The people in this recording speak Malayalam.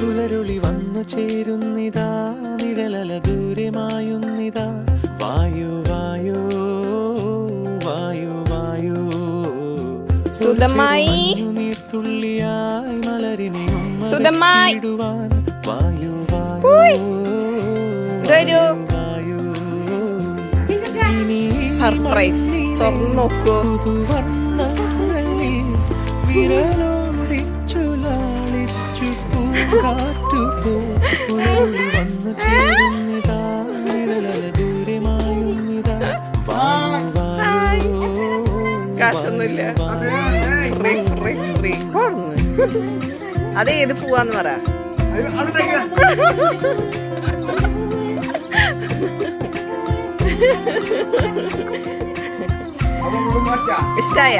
പുലരുളി വന്നു ചേരുന്നിതാ നിഴലല ദൂരമായുന്നിതാ. വായു വായു വായു വായു. സുതമായി നീർത്തുള്ളിയായി മലരിനെ. ഉമ്മ വായു. വായു. വായു സർപ്രൈസ്. തുറന്നു നോക്കൂ പുതുവർണങ്ങളിൽ അത് ഏത് പോവാന്ന് പറ. ഇഷ്ടായ?